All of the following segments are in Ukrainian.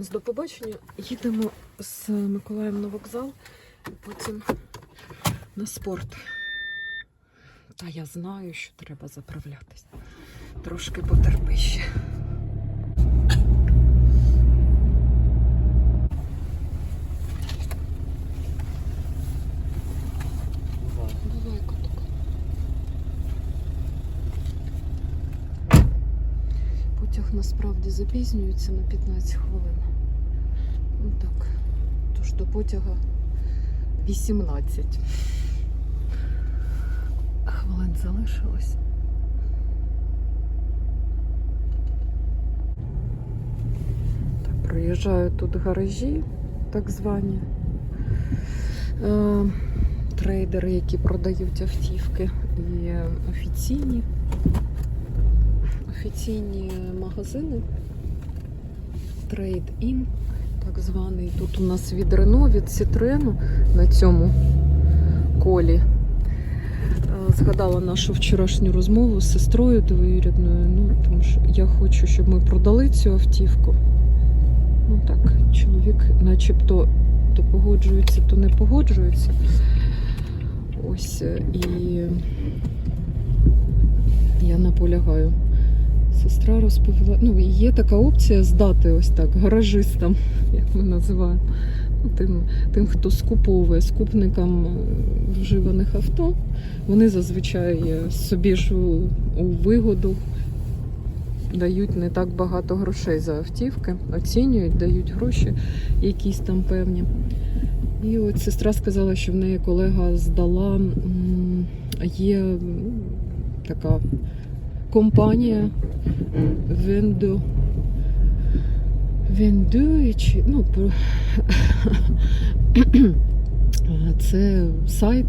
Куп'янськ до побачення. Їдемо з Миколаєм на вокзал, потім на спорт. Та я знаю, що треба заправлятись. Трошки потерпи ще. Потяг насправді запізнюється на 15 хвилин. Ну так. Тож до потяга 18. Хвилин залишилось. Так, проїжджаю тут гаражі, так звані. Е, трейдери, які продають автівки, і офіційні, офіційні магазини. Trade-in, так званий. Тут у нас від Renault, від Citroen на цьому колі. Е, Згадала нашу вчорашню розмову з сестрою двоюрідною. Ну, тому що я хочу, щоб ми продали цю автівку. Ну так, чоловік начебто то погоджується, то не погоджується. Ось е, і я наполягаю. Сестра розповіла, ну є така опція здати ось так гаражистам, як ми називаємо. Тим, тим, хто скуповує скупникам е, вживаних авто. Вони зазвичай е, собі ж у вигоду дають не так багато грошей за автівки, оцінюють, дають гроші якісь там певні. І от сестра сказала, що в неї колега здала, є така компанія Венду. Венду, чи ну, це сайт,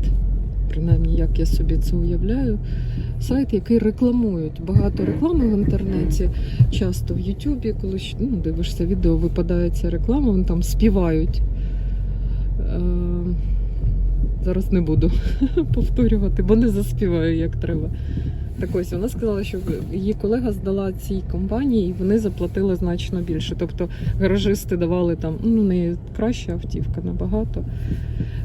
принаймні, як я собі це уявляю. Сайт, який рекламують. Багато реклами в інтернеті, часто в Ютубі, коли ну, дивишся відео, випадає ця реклама, вони там співають. Е, Зараз не буду повторювати, бо не заспіваю як треба. Так ось вона сказала, що її колега здала цій компанії, і вони заплатили значно більше. Тобто гаражисти давали там, ну не краща автівка набагато.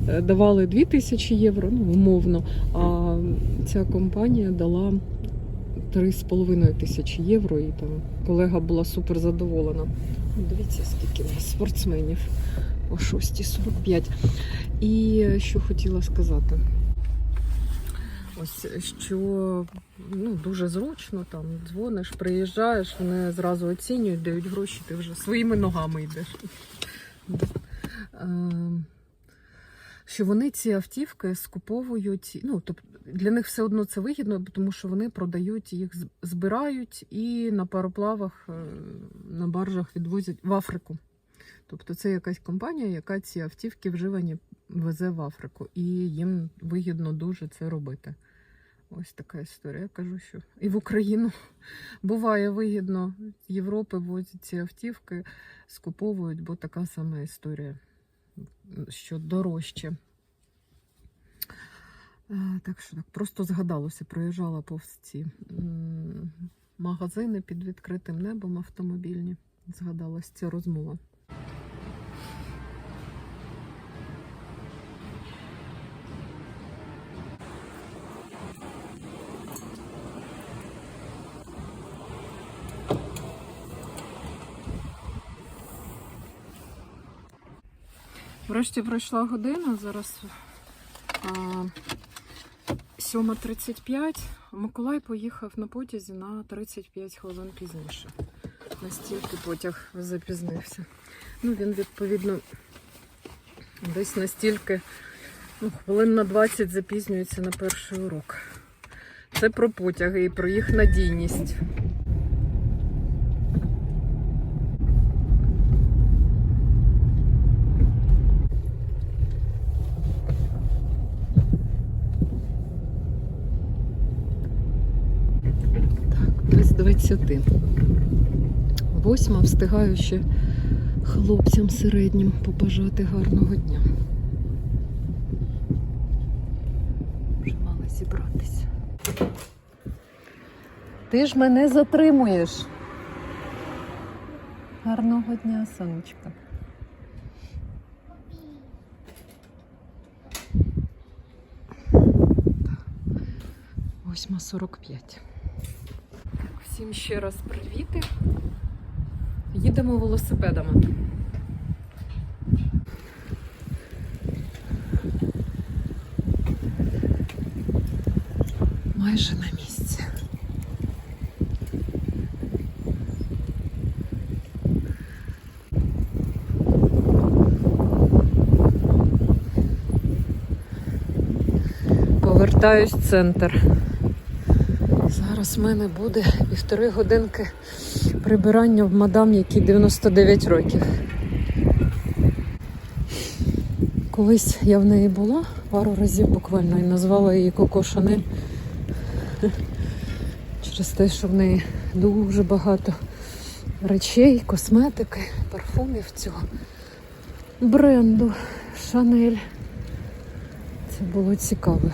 Е, Давали 2000 євро, ну умовно. А ця компанія дала 3,5 тисячі євро, і там колега була супер задоволена. Ну, Дивіться, скільки у нас спортсменів о 6.45. І е, що хотіла сказати. Ось що ну, дуже зручно, там дзвониш, приїжджаєш, вони зразу оцінюють, дають гроші, ти вже своїми ногами йдеш. Ем, Що вони ці автівки скуповують, ну, тобто для них все одно це вигідно, тому що вони продають їх, збирають і на пароплавах, е, на баржах відвозять в Африку. Тобто це якась компанія, яка ці автівки вживані везе в Африку, і їм вигідно дуже це робити. Ось така історія. Я кажу, що і в Україну буває вигідно. З Європи возять ці автівки, скуповують, бо така сама історія, що дорожче. Так що так, просто згадалося, проїжджала повз ці магазини під відкритим небом автомобільні. Згадалась ця розмова. Врешті пройшла година, зараз а, 7.35. Миколай поїхав на потязі на 35 хвилин пізніше. Настільки потяг запізнився. Ну, він, відповідно, десь настільки ну, хвилин на 20 запізнюється на перший урок. Це про потяги і про їх надійність. Так, без 20. Восьма встигаю ще хлопцям середнім побажати гарного дня. Вже мала зібратися. Ти ж мене затримуєш. Гарного дня, сонечко. Восьма сорок п'ять. Всім ще раз привіти. Їдемо велосипедами. Майже на місці. Повертаюсь в центр. Зараз в мене буде півтори годинки прибирання в мадам, якій 99 років. Колись я в неї була пару разів буквально і назвала її Коко Шанель. Через те, що в неї дуже багато речей, косметики, парфумів цього бренду Шанель. Це було цікаве,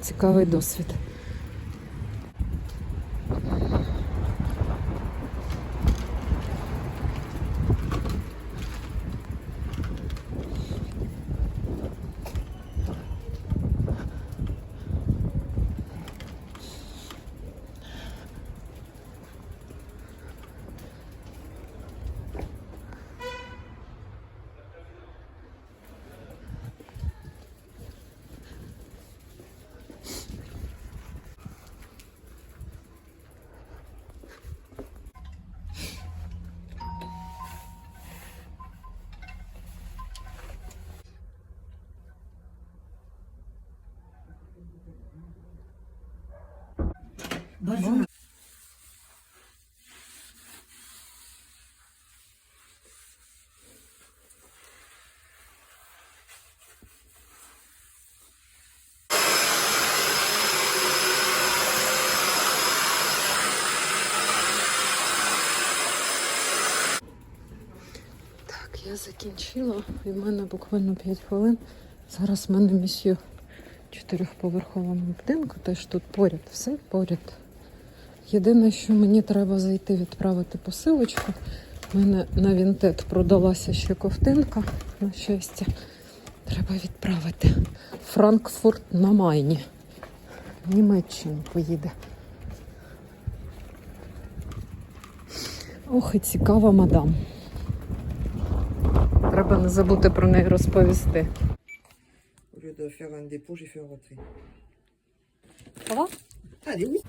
цікавий досвід. Так, я закінчила, і в мене буквально 5 хвилин. Зараз в мене місію чотирьохповерховому будинку, теж тут поряд, все поряд. Єдине, що мені треба зайти відправити посилочку. У мене на Вінтет продалася ще ковтинка, на щастя. Треба відправити. Франкфурт на Майні. В Німеччину поїде. Ох, і цікава мадам. Треба не забути про неї розповісти. Au lieu de faire un dépôt, j'ai fait un retrait. Ова? Allez, oui.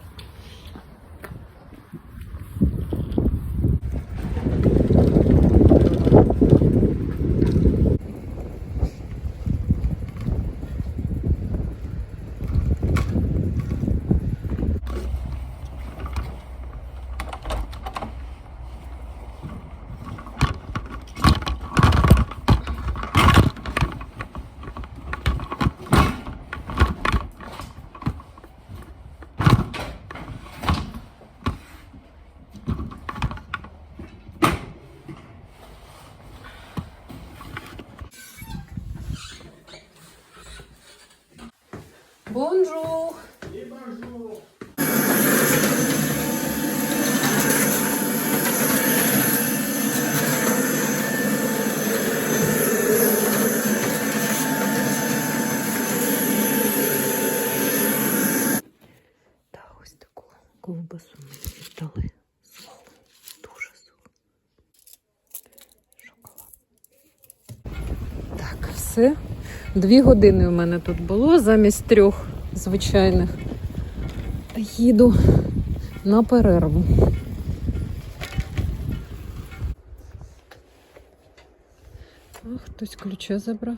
Бонжур! Та ось таку ковбасу мені віддали. Суху, дуже суху. Шоколад. Так, все. Дві години у мене тут було замість трьох звичайних. Їду на перерву. А, хтось ключа забрав.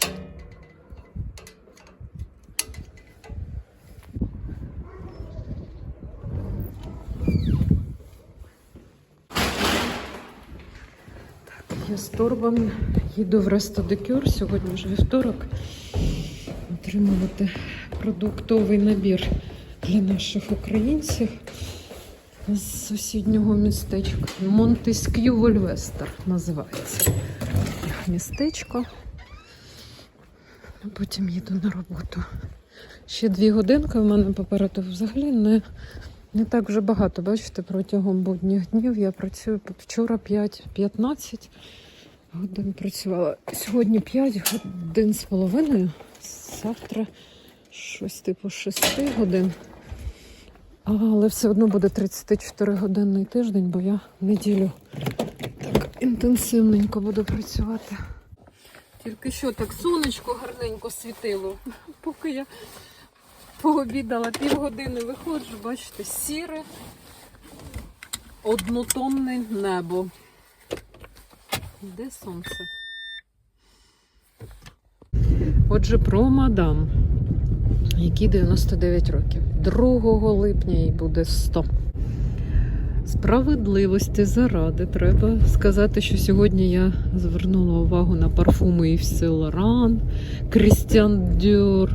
Я з торбами їду в Рестодекюр. Сьогодні вже вівторок. Отримувати продуктовий набір для наших українців з сусіднього містечка. Монтеск'ю Вольвестер називається містечко. Потім їду на роботу. Ще дві годинки в мене попереду взагалі не, Не так вже багато, бачите, протягом будніх днів я працюю вчора 5-15 годин працювала. Сьогодні 5 годин з половиною. Завтра щось типу 6 годин. Але все одно буде 34 годинний тиждень, бо я неділю так інтенсивненько буду працювати. Тільки що так сонечко гарненько світило, поки я пообідала півгодини виходжу, бачите, сіре, однотонне небо. Де сонце? Отже, про мадам, якій 99 років. 2 липня їй буде 100. Справедливості заради треба сказати, що сьогодні я звернула увагу на парфуми Yves Saint Laurent, Christian Dior,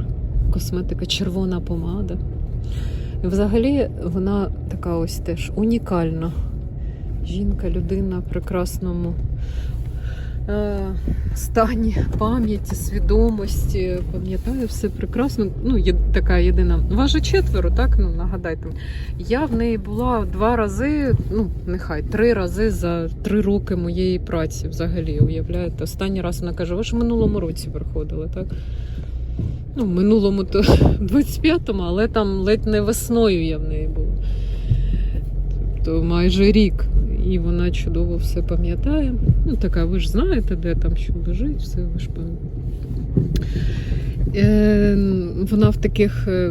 косметика червона помада. І взагалі вона така ось теж унікальна. Жінка, людина в прекрасному стані пам'яті, свідомості. Пам'ятаю все прекрасно. Ну, є така єдина. Вас четверо, так? Ну, нагадайте. Я в неї була два рази, ну, нехай три рази за три роки моєї праці взагалі. Уявляєте? Останній раз вона каже, ви ж в минулому році приходили, так? Ну, в минулому то 25-му, але там ледь не весною я в неї була. Тобто майже рік. І вона чудово все пам'ятає. Ну, така, ви ж знаєте, де там що лежить, все ви ж пам'ятаєте. Е, вона в таких е,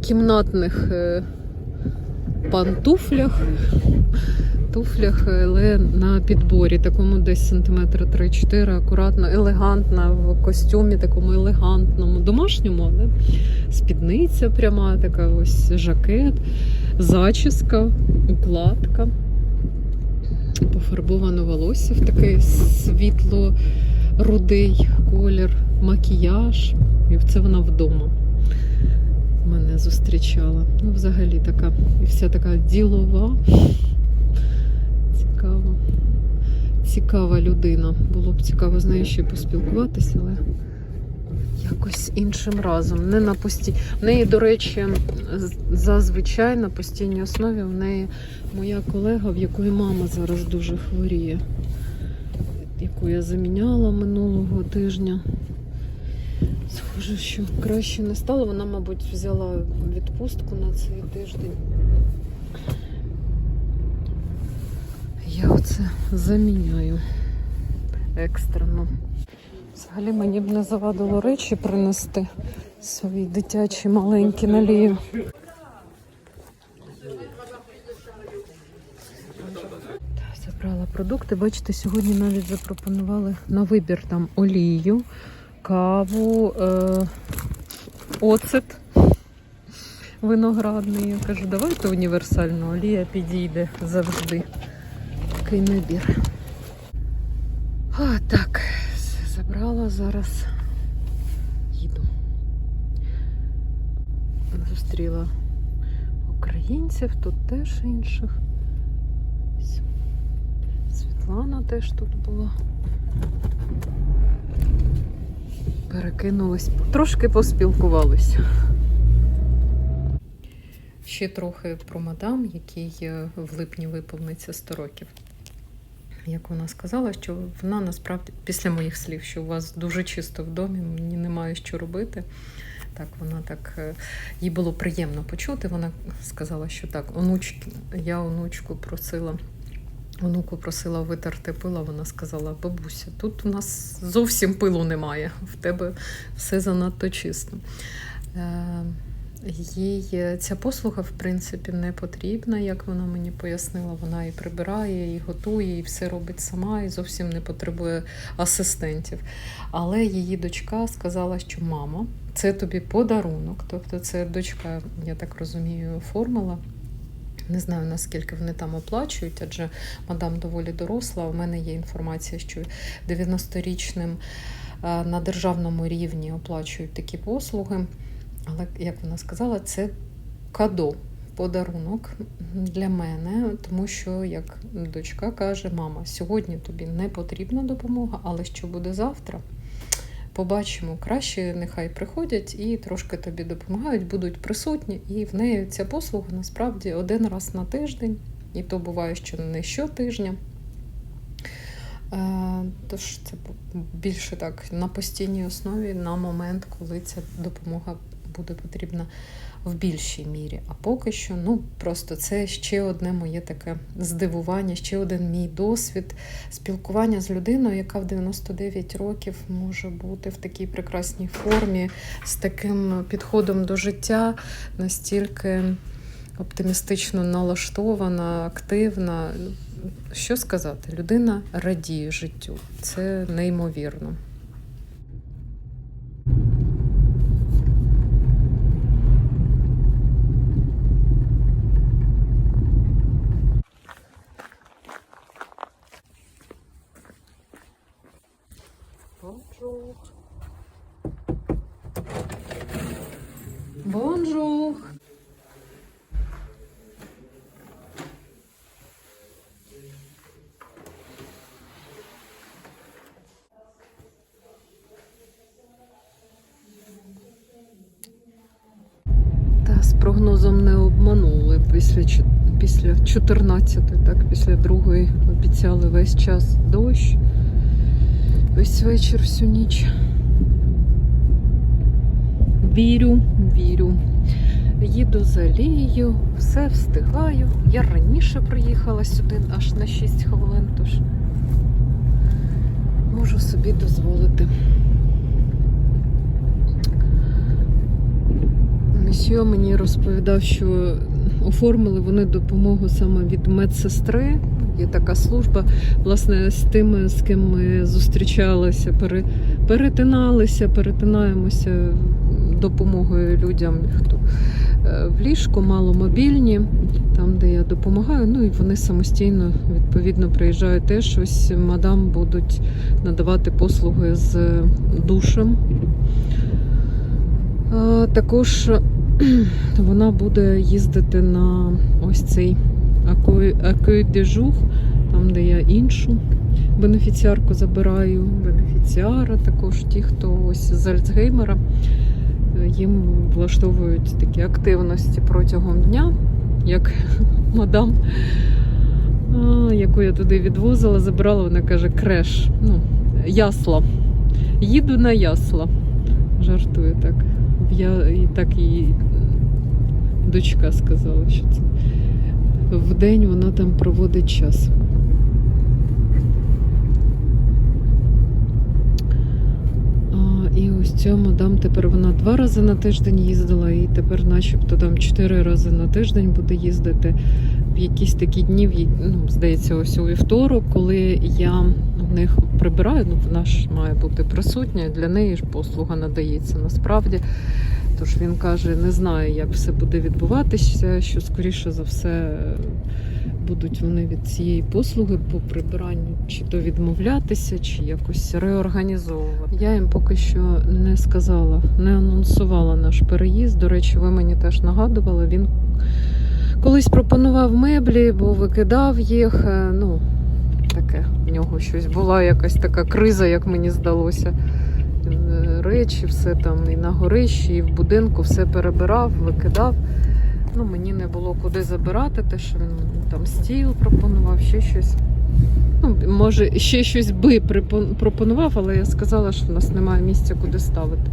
кімнатних е, пантуфлях, туфлях, але на підборі, такому десь сантиметра 3-4, акуратно, елегантна, в костюмі такому елегантному, домашньому, але спідниця пряма, така ось жакет, зачіска, укладка. Пофарбовано волосся в такий світло-рудий колір, макіяж. І це вона вдома мене зустрічала. Ну, взагалі така, і вся така ділова. Цікава. Цікава людина. Було б цікаво з нею ще поспілкуватися, але якось іншим разом. Не на пості... В неї, до речі, зазвичай на постійній основі в неї моя колега, в якої мама зараз дуже хворіє, яку я заміняла минулого тижня. Схоже, що краще не стало. Вона, мабуть, взяла відпустку на цей тиждень. Я оце заміняю екстрено. Взагалі мені б не завадило речі принести свої дитячі маленькі налію. Забрала продукти. Бачите, сьогодні навіть запропонували на вибір там олію, каву, е- оцет виноградний. Я кажу, давайте універсальну олія підійде завжди. Такий набір. А, так, забрала зараз. Їду. Зустріла українців, тут теж інших. Світлана теж тут була. Перекинулись, трошки поспілкувалися. Ще трохи про мадам, який е, в липні виповниться 100 років. Як вона сказала, що вона насправді після моїх слів, що у вас дуже чисто в домі, мені немає що робити. Так, вона так е, їй було приємно почути. Вона сказала, що так, онучки, я онучку просила. Онуку просила витерти пила, вона сказала: бабуся, тут у нас зовсім пилу немає, в тебе все занадто чисто. Їй е, ця послуга, в принципі, не потрібна, як вона мені пояснила. Вона і прибирає, і готує, і все робить сама, і зовсім не потребує асистентів. Але її дочка сказала, що мама, це тобі подарунок. Тобто, це дочка, я так розумію, оформила. Не знаю, наскільки вони там оплачують, адже мадам доволі доросла. У мене є інформація, що 90-річним е, на державному рівні оплачують такі послуги. Але, як вона сказала, це кадо, подарунок для мене, тому що, як дочка каже, мама, сьогодні тобі не потрібна допомога, але що буде завтра? побачимо краще, нехай приходять і трошки тобі допомагають, будуть присутні. І в неї ця послуга насправді один раз на тиждень, і то буває, що не щотижня. Е, Тож це більше так на постійній основі на момент, коли ця допомога буде потрібна в більшій мірі. А поки що, ну просто це ще одне моє таке здивування, ще один мій досвід спілкування з людиною, яка в 99 років може бути в такій прекрасній формі, з таким підходом до життя, настільки оптимістично налаштована, активна. Ну, Що сказати? Людина радіє життю. Це неймовірно. Bonjour. Bonjour. Та з прогнозом не обманули після, після 14, так, після другої обіцяли весь час дощ. Весь вечір, всю ніч. Вірю, вірю. Їду за Лією, все встигаю. Я раніше приїхала сюди аж на 6 хвилин, тож можу собі дозволити. Месьє мені розповідав, що оформили вони допомогу саме від медсестри. Є така служба, власне, з тими, з ким ми зустрічалися, перетиналися, перетинаємося допомогою людям, хто е, в ліжку, маломобільні, там, де я допомагаю. Ну і вони самостійно відповідно приїжджають теж. Ось мадам будуть надавати послуги з душем. Е, Вона буде їздити на ось цей jour, там, де я іншу бенефіціарку забираю, бенефіціара також ті, хто ось з Альцгеймера. Їм влаштовують такі активності протягом дня, як мадам, яку я туди відвозила, забирала, вона каже, креш, ну, ясла. Їду на ясла. Жартую так. Я і так її дочка сказала, що це в день вона там проводить час. І ось ця мадам тепер вона два рази на тиждень їздила, і тепер, начебто, там чотири рази на тиждень буде їздити в якісь такі дні, ну, здається, ось у вівторок, коли я в них прибираю, ну вона ж має бути присутня, для неї ж послуга надається насправді. Тож він каже, не знаю, як все буде відбуватися, що скоріше за все будуть вони від цієї послуги по прибиранню чи то відмовлятися, чи якось реорганізовувати. Я їм поки що не сказала, не анонсувала наш переїзд. До речі, ви мені теж нагадували. Він колись пропонував меблі, бо викидав їх. е, Ну, таке в нього щось була якась така криза, як мені здалося. Речі, все там і на горищі, і в будинку все перебирав, викидав. Ну, мені не було куди забирати, те, що він там стіл пропонував, ще щось. Ну, може, ще щось би пропонував, але я сказала, що в нас немає місця, куди ставити.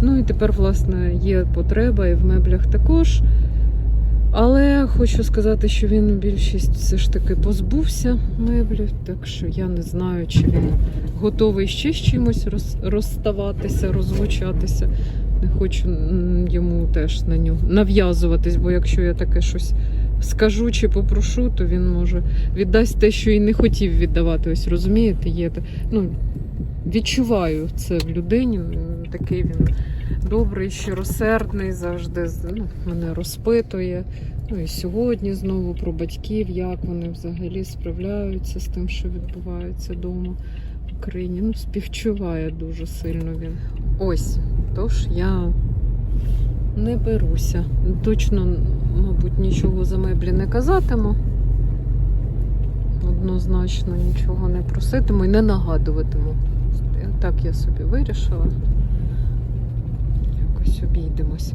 Ну і тепер, власне, є потреба і в меблях також. Але хочу сказати, що він більшість все ж таки позбувся меблів, так що я не знаю, чи він готовий ще з чимось роз, розставатися, розлучатися. Не хочу йому теж на нього нав'язуватись, бо якщо я таке щось скажу чи попрошу, то він може віддасть те, що і не хотів віддавати. Ось розумієте, є ну, відчуваю це в людині. Такий він добрий, щиросердний, завжди ну, мене розпитує. Ну і сьогодні знову про батьків, як вони взагалі справляються з тим, що відбувається вдома в Україні. Ну, співчуває дуже сильно він. Ось, тож я не беруся. Точно, мабуть, нічого за меблі не казатиму. Однозначно нічого не проситиму і не нагадуватиму. Так я собі вирішила. Якось обійдемось.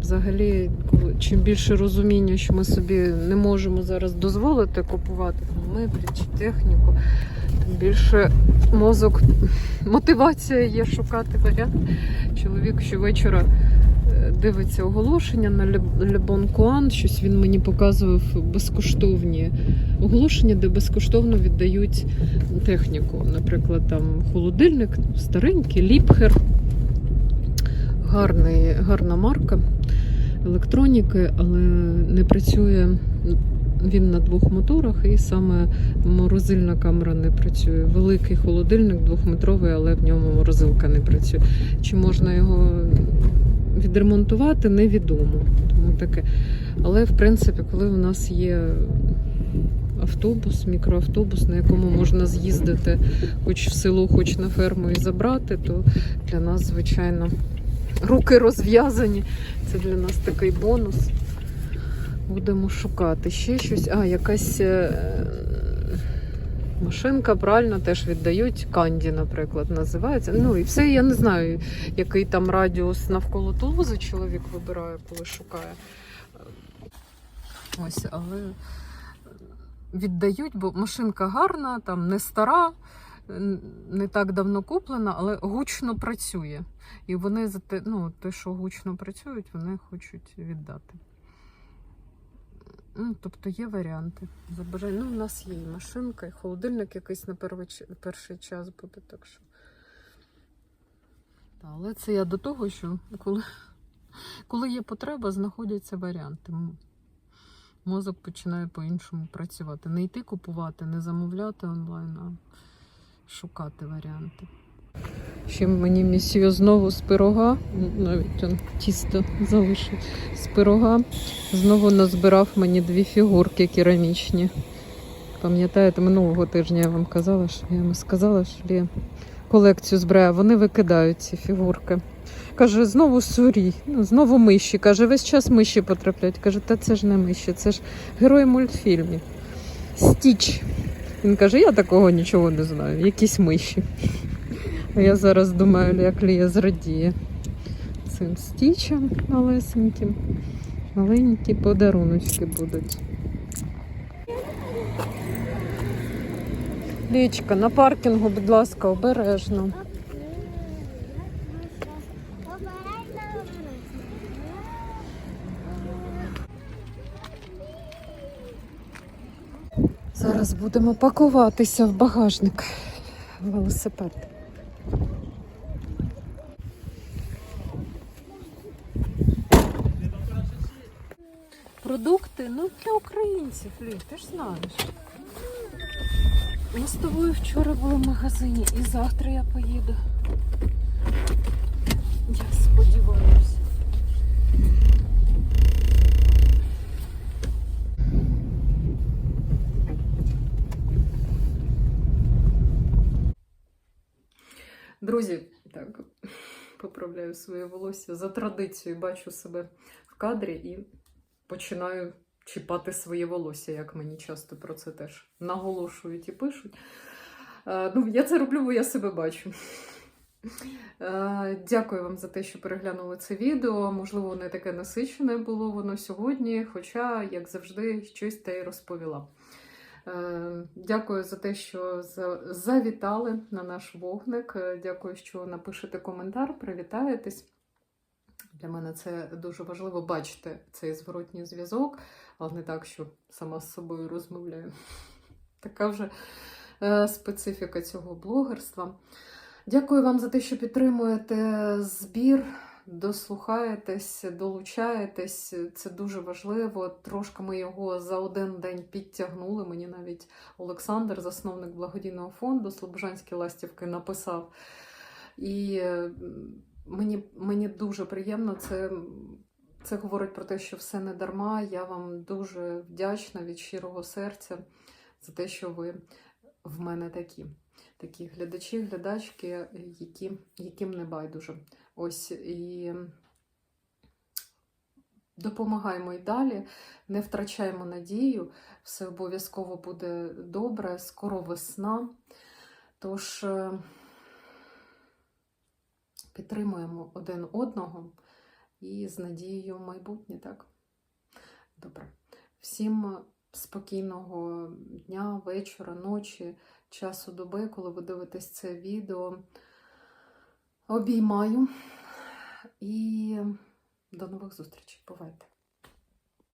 Взагалі, чим більше розуміння, що ми собі не можемо зараз дозволити купувати там, меблі чи техніку, тим більше мозок, мотивація є шукати варіант. Чоловік щовечора е, дивиться оголошення на Coin, щось він мені показував безкоштовні оголошення, де безкоштовно віддають техніку. Наприклад, там холодильник старенький, ліпхер, гарний, гарна марка електроніки, але не працює він на двох моторах, і саме морозильна камера не працює. Великий холодильник двохметровий, але в ньому морозилка не працює. Чи можна його відремонтувати, невідомо. Тому таке. Але в принципі, коли у нас є автобус, мікроавтобус, на якому можна з'їздити хоч в село, хоч на ферму і забрати, то для нас, звичайно, руки розв'язані. Це для нас такий бонус. Будемо шукати ще щось. А, якась е, машинка, правильно, теж віддають. Канді, наприклад, називається. Ну і все, я не знаю, який там радіус навколо Тулузи чоловік вибирає, коли шукає. Ось, але віддають, бо машинка гарна, там не стара, не так давно куплена, але гучно працює. І вони за те, ну, те, що гучно працюють, вони хочуть віддати. Ну, тобто є варіанти. За. Ну, у нас є і машинка, і холодильник якийсь на перший, перший час буде, так що. Та, але це я до того, що коли, коли є потреба, знаходяться варіанти. Мозок починає по-іншому працювати. Не йти купувати, не замовляти онлайн, а шукати варіанти. Ще мені місію знову з пирога, навіть он тісто залишив з пирога. Знову назбирав мені дві фігурки керамічні. Пам'ятаєте, минулого тижня я вам казала, що я йому сказала, що я колекцію збираю. Вони викидають ці фігурки. Каже, знову сурі, ну, знову миші. Каже, весь час миші потрапляють. Каже, та це ж не миші, це ж герої мультфільмів. Стіч. Він каже, я такого нічого не знаю, якісь миші. А я зараз думаю, як Лія зрадіє цим стічем малесеньким. Маленькі подаруночки будуть. Лічка, на паркінгу, будь ласка, обережно. Зараз будемо пакуватися в багажник. Велосипед. Продукти, ну для українців, Лі, ти ж знаєш. Ми з тобою вчора були в магазині і завтра я поїду. Я сподіваюся. Друзі, так, поправляю своє волосся. За традицією бачу себе в кадрі і починаю чіпати своє волосся, як мені часто про це теж наголошують і пишуть. Е, Ну, я це роблю, бо я себе бачу. Е, Дякую вам за те, що переглянули це відео. Можливо, не таке насичене було воно сьогодні, хоча, як завжди, щось те й розповіла. Е, Дякую за те, що завітали на наш вогник. Е, Дякую, що напишете коментар, привітаєтесь. Для мене це дуже важливо бачити цей зворотній зв'язок, але не так, що сама з собою розмовляю. Така вже е, специфіка цього блогерства. Дякую вам за те, що підтримуєте збір, дослухаєтесь, долучаєтесь. Це дуже важливо. Трошки ми його за один день підтягнули. Мені навіть Олександр, засновник благодійного фонду Слобожанські ластівки, написав. І мені, мені дуже приємно це. Це говорить про те, що все не дарма. Я вам дуже вдячна від щирого серця за те, що ви в мене такі. Такі глядачі, глядачки, які, яким не байдуже. Ось і допомагаємо й далі, не втрачаємо надію, все обов'язково буде добре, скоро весна. Тож, е, підтримуємо один одного і з надією в майбутнє, так? Добре. Всім спокійного дня, вечора, ночі, часу доби, коли ви дивитесь це відео. Обіймаю і до нових зустрічей. Бувайте!